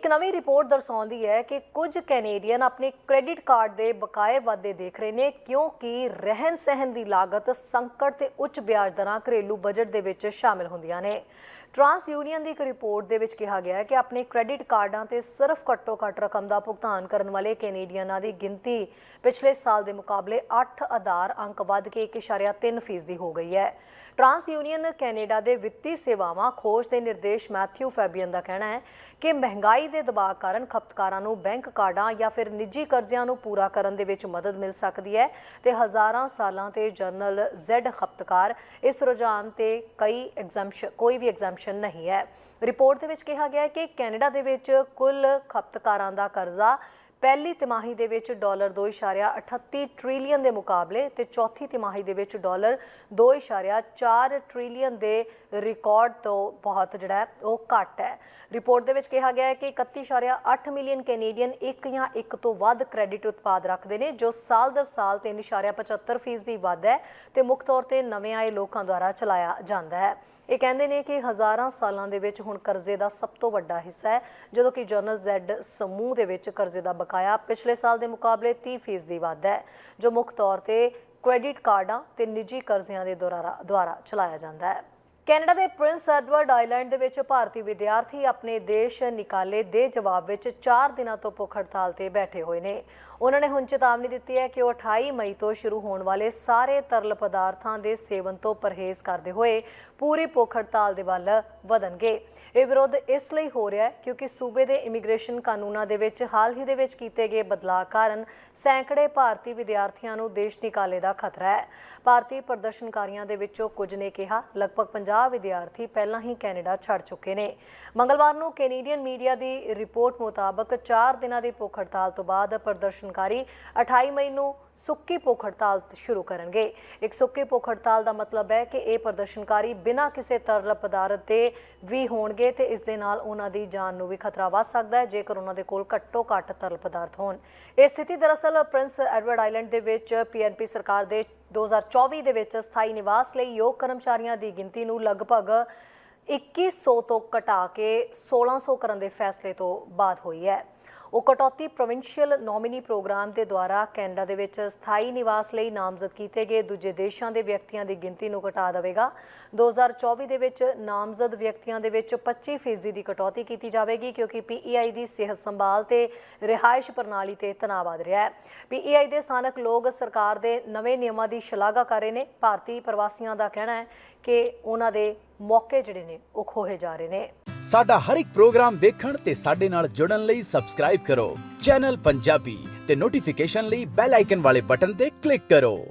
ਇੱਕ ਨਵੀਂ ਰਿਪੋਰਟ ਦਰਸਾਉਂਦੀ ਹੈ ਕਿ ਕੁਝ ਕੈਨੇਡੀਅਨ ਆਪਣੇ ਕ੍ਰੈਡਿਟ ਕਾਰਡ ਦੇ ਬਕਾਏ ਵਾਧੇ ਦੇਖ ਰਹੇ ਨੇ, ਕਿਉਂਕਿ ਰਹਿਣ ਸਹਿਣ ਦੀ ਲਾਗਤ ਸੰਕਟ ਤੇ ਉੱਚ ਵਿਆਜ ਦਰਾਂ ਘਰੇਲੂ ਬਜਟ ਦੇ ਵਿੱਚ ਸ਼ਾਮਿਲ ਹੁੰਦੀਆਂ ਨੇ। ਟਰਾਂਸ ਯੂਨੀਅਨ ਦੀ ਇੱਕ ਰਿਪੋਰਟ ਦੇ ਵਿੱਚ ਕਿਹਾ ਗਿਆ ਹੈ ਕਿ ਆਪਣੇ ਕ੍ਰੈਡਿਟ ਕਾਰਡਾਂ ਤੇ ਸਿਰਫ ਘੱਟੋ ਘੱਟ ਰਕਮ ਦਾ ਭੁਗਤਾਨ ਕਰਨ ਵਾਲੇ ਕੈਨੇਡੀਅਨਾਂ ਦੀ ਗਿਣਤੀ ਪਿਛਲੇ ਸਾਲ ਦੇ ਮੁਕਾਬਲੇ 8 ਆਧਾਰ ਅੰਕ ਵੱਧ ਕੇ 1.3% ਫੀਸਦੀ ਹੋ ਗਈ ਹੈ। ਟਰਾਂਸ ਯੂਨੀਅਨ ਕੈਨੇਡਾ ਦੇ ਵਿੱਤੀ ਸੇਵਾਵਾਂ ਖੋਜ ਦੇ ਨਿਰਦੇਸ਼ ਮੈਥਿਊ ਫੈਬੀਅਨ ਦਾ ਕਹਿਣਾ ਹੈ ਕਿ ਮਹਿੰਗਾਈ ਦੇ ਦਬਾਅ ਕਾਰਨ ਖਪਤਕਾਰਾਂ ਨੂੰ ਬੈਂਕ ਕਾਰਡਾਂ ਜਾਂ ਫਿਰ ਨਿੱਜੀ ਕਰਜ਼ਿਆਂ ਨੂੰ ਪੂਰਾ ਕਰਨ ਦੇ ਵਿੱਚ ਮਦਦ ਮਿਲ ਸਕਦੀ ਹੈ ਤੇ ਹਜ਼ਾਰਾਂ ਸਾਲਾਂ ਤੇ ਜਰਨਲ ਜ਼ੈਡ ਖਪਤਕਾਰ ਇਸ ਰੁਝਾਨ ਤੇ ਕਈ ਐਗਜ਼ੈਂਪਸ਼ਨ ਕੋਈ ਵੀ ਐਗਜ਼ੈਂਪਸ਼ਨ ਨਹੀਂ ਹੈ। ਰਿਪੋਰਟ ਦੇ ਵਿੱਚ ਕਿਹਾ ਗਿਆ ਹੈ ਕਿ ਕੈਨੇਡਾ ਦੇ ਵਿੱਚ ਕੁੱਲ ਖਪਤਕਾਰਾਂ ਦਾ ਕਰਜ਼ਾ ਪਹਿਲੀ ਤਿਮਾਹੀ ਦੇ ਵਿੱਚ ਡਾਲਰ 2.38 ਟ੍ਰਿਲੀਅਨ ਦੇ ਮੁਕਾਬਲੇ ਤੇ ਚੌਥੀ ਤਿਮਾਹੀ ਦੇ ਵਿੱਚ ਡਾਲਰ 2.4 ਟ੍ਰਿਲੀਅਨ ਦੇ ਰਿਕਾਰਡ ਤੋਂ ਬਹੁਤ ਜਿਹੜਾ ਉਹ ਘੱਟ ਹੈ। ਰਿਪੋਰਟ ਦੇ ਵਿੱਚ ਕਿਹਾ ਗਿਆ ਹੈ ਕਿ 31.8 ਮਿਲੀਅਨ ਕੈਨੇਡੀਅਨ ਇੱਕ ਜਾਂ ਇੱਕ ਤੋਂ ਵੱਧ ਕ੍ਰੈਡਿਟ ਉਤਪਾਦ ਰੱਖਦੇ ਨੇ, ਜੋ ਸਾਲ ਦਰ ਸਾਲ 3.75% ਫੀਸਦੀ ਵੱਧ ਹੈ ਤੇ ਮੁੱਖ ਤੌਰ ਤੇ ਨਵੇਂ ਆਏ ਲੋਕਾਂ ਦੁਆਰਾ ਚਲਾਇਆ ਜਾਂਦਾ ਹੈ। ਇਹ ਕਹਿੰਦੇ ਨੇ ਕਿ ਹਜ਼ਾਰਾਂ ਸਾਲਾਂ ਦੇ ਵਿੱਚ ਹੁਣ ਕਰਜ਼ੇ ਦਾ ਸਭ ਤੋਂ ਵੱਡਾ ਹਿੱਸਾ ਹੈ, ਜਦੋਂ ਕਿ ਜਨਰਲ ਜ਼ੈਡ ਸਮੂਹ ਦੇ ਵਿੱਚ ਕਰਜ਼ੇ ਦਾ ਬਕਾਇਆ ਪਿਛਲੇ ਸਾਲ ਦੇ ਮੁਕਾਬਲੇ 30% ਦੀ ਵੱਧ ਹੈ, ਜੋ ਮੁੱਖ ਤੌਰ ਤੇ ਕ੍ਰੈਡਿਟ ਕਾਰਡਾਂ ਤੇ ਨਿੱਜੀ ਕਰਜ਼ਿਆਂ ਦੇ ਦੁਆਰਾ ਦੁਆਰਾ ਚਲਾਇਆ ਜਾਂਦਾ ਹੈ। ਕੈਨੇਡਾ ਦੇ ਪ੍ਰਿੰਸ ਐਡਵਰਡ ਆਈਲੈਂਡ ਦੇ ਵਿੱਚ ਭਾਰਤੀ ਵਿਦਿਆਰਥੀ ਆਪਣੇ ਦੇਸ਼ ਨਿਕਾਲੇ ਦੇ ਜਵਾਬ ਵਿੱਚ 4 ਦਿਨਾਂ ਤੋਂ ਭੁੱਖ ਹੜਤਾਲ ਤੇ ਬੈਠੇ ਹੋਏ ਨੇ। ਉਹਨਾਂ ਨੇ ਹੁਣ ਚੇਤਾਵਨੀ ਦਿੱਤੀ ਹੈ ਕਿ ਉਹ 28 ਮਈ ਤੋਂ ਸ਼ੁਰੂ ਹੋਣ ਵਾਲੇ ਸਾਰੇ ਤਰਲ ਪਦਾਰਥਾਂ ਦੇ ਸੇਵਨ ਤੋਂ ਪਰਹੇਜ਼ ਕਰਦੇ ਹੋਏ ਪੂਰੀ ਭੁੱਖ ਹੜਤਾਲ ਦੇ ਵੱਲ ਵਧਣਗੇ। ਇਹ ਵਿਰੋਧ ਇਸ ਲਈ ਹੋ ਰਿਹਾ ਹੈ ਕਿਉਂਕਿ ਸੂਬੇ ਦੇ ਇਮੀਗ੍ਰੇਸ਼ਨ ਕਾਨੂੰਨਾਂ ਦੇ ਵਿੱਚ ਹਾਲ ਹੀ ਦੇ ਵਿੱਚ ਕੀਤੇ ਗਏ ਬਦਲਾਅ ਕਾਰਨ ਸੈਂਕੜੇ ਭਾਰਤੀ ਵਿਦਿਆਰਥੀਆਂ ਨੂੰ ਦੇਸ਼ ਨਿਕਾਲੇ ਦਾ ਖਤਰਾ ਹੈ। ਭਾਰਤੀ ਪ੍ਰਦਰਸ਼ਨਕਾਰੀਆਂ ਦੇ ਵਿੱਚੋਂ ਕੁਝ ਨੇ ਕਿਹਾ, ਲਗਭਗ 50 ਵਿਦਿਆਰਥੀ ਪਹਿਲਾਂ ਹੀ ਕੈਨੇਡਾ ਛੱਡ ਚੁੱਕੇ ਨੇ। ਮੰਗਲਵਾਰ ਨੂੰ ਕੈਨੇਡੀਅਨ ਮੀਡੀਆ ਦੀ ਰਿਪੋਰਟ ਮੁਤਾਬਕ 4 ਦਿਨਾਂ ਦੀ ਭੁੱਖ ਹੜਤਾਲ ਤੋਂ ਬਾਅਦ ਪ੍ਰਦਰਸ਼ਨਕਾਰੀ 28 ਮਈ ਨੂੰ ਸੁੱਕੀ ਭੁੱਖ ਹੜਤਾਲ ਸ਼ੁਰੂ ਕਰਨਗੇ। ਇੱਕ ਸੁੱਕੀ ਭੁੱਖ ਹੜਤਾਲ ਦਾ ਮਤਲਬ ਹੈ ਕਿ ਇਹ ਪ੍ਰਦਰਸ਼ਨਕਾਰੀ ਬਿਨਾਂ ਕਿਸੇ ਤਰਲ ਪਦਾਰਥ ਦੇ ਵੀ ਹੋਣਗੇ ਤੇ ਇਸ ਦੇ ਨਾਲ ਉਹਨਾਂ ਦੀ ਜਾਨ ਨੂੰ ਵੀ ਖਤਰਾ ਵੱਧ ਸਕਦਾ ਹੈ, ਜੇਕਰ ਉਹਨਾਂ ਦੇ ਕੋਲ ਘੱਟੋ ਘੱਟ ਤਰਲ ਪਦਾਰਥ ਹੋਣ। ਇਹ ਸਥਿਤੀ ਦਰਅਸਲ ਪ੍ਰਿੰਸ ਐਡਵਰਡ ਆਈਲੈਂਡ ਦੇ ਵਿੱਚ ਪੀਐਨਪੀ ਸਰਕਾਰ ਦੇ 2024 ਦੇ ਵਿੱਚ ਸਥਾਈ ਨਿਵਾਸ ਲਈ ਯੋਗ ਕਰਮਚਾਰੀਆਂ ਦੀ ਗਿਣਤੀ ਨੂੰ ਲਗਭਗ 2100 ਤੋਂ ਘਟਾ ਕੇ 1600 ਕਰਨ ਦੇ ਫੈਸਲੇ ਤੋਂ ਬਾਅਦ ਹੋਈ ਹੈ। ਉਹ ਕਟੌਤੀ ਪ੍ਰੋਵਿੰਸ਼ੀਅਲ ਨੋਮਿਨੀ ਪ੍ਰੋਗਰਾਮ ਦੇ ਦੁਆਰਾ ਕੈਨੇਡਾ ਦੇ ਵਿੱਚ ਸਥਾਈ ਨਿਵਾਸ ਲਈ ਨਾਮਜ਼ਦ ਕੀਤੇ ਗਏ ਦੂਜੇ ਦੇਸ਼ਾਂ ਦੇ ਵਿਅਕਤੀਆਂ ਦੀ ਗਿਣਤੀ ਨੂੰ ਘਟਾ ਦੇਵੇਗਾ। 2024 ਦੇ ਵਿੱਚ ਨਾਮਜ਼ਦ ਵਿਅਕਤੀਆਂ ਦੇ ਵਿੱਚ 25% ਦੀ ਕਟੌਤੀ ਕੀਤੀ ਜਾਵੇਗੀ ਕਿਉਂਕਿ ਪੀਈਆਈ ਦੀ ਸਿਹਤ ਸੰਭਾਲ ਤੇ ਰਿਹਾਇਸ਼ ਪ੍ਰਣਾਲੀ ਤੇ ਤਣਾਅ ਵਧ ਰਿਹਾ ਹੈ। ਪੀਈਆਈ ਦੇ ਸਥਾਨਕ ਲੋਕ ਸਰਕਾਰ ਦੇ ਨਵੇਂ ਨਿਯਮਾਂ ਦੀ ਸ਼ਲਾਘਾ ਕਰ ਰਹੇ ਨੇ। ਭਾਰਤੀ ਪ੍ਰਵਾਸੀਆਂ ਦਾ ਕਹਿਣਾ ਹੈ ਕਿ ਉਹਨਾਂ ਦੇ ਮੌਕੇ ਜਿਹੜੇ ਨੇ, ਉਹ ਖੋਹੇ ਜਾ ਰਹੇ ਨੇ। ਸਾਡਾ ਹਰ ਇੱਕ ਪ੍ਰੋਗਰਾਮ ਦੇਖਣ ਤੇ ਸਾਡੇ ਨਾਲ ਜੁੜਨ ਲਈ ਸਬਸਕ੍ਰਾਈਬ ਕਰੋ। ਚੈਨਲ ਪੰਜਾਬੀ ਤੇ ਨੋਟੀਫਿਕੇਸ਼ਨ ਲਈ ਬੈਲ ਆਈਕਨ ਵਾਲੇ ਬਟਨ ਤੇ ਕਲਿੱਕ ਕਰੋ।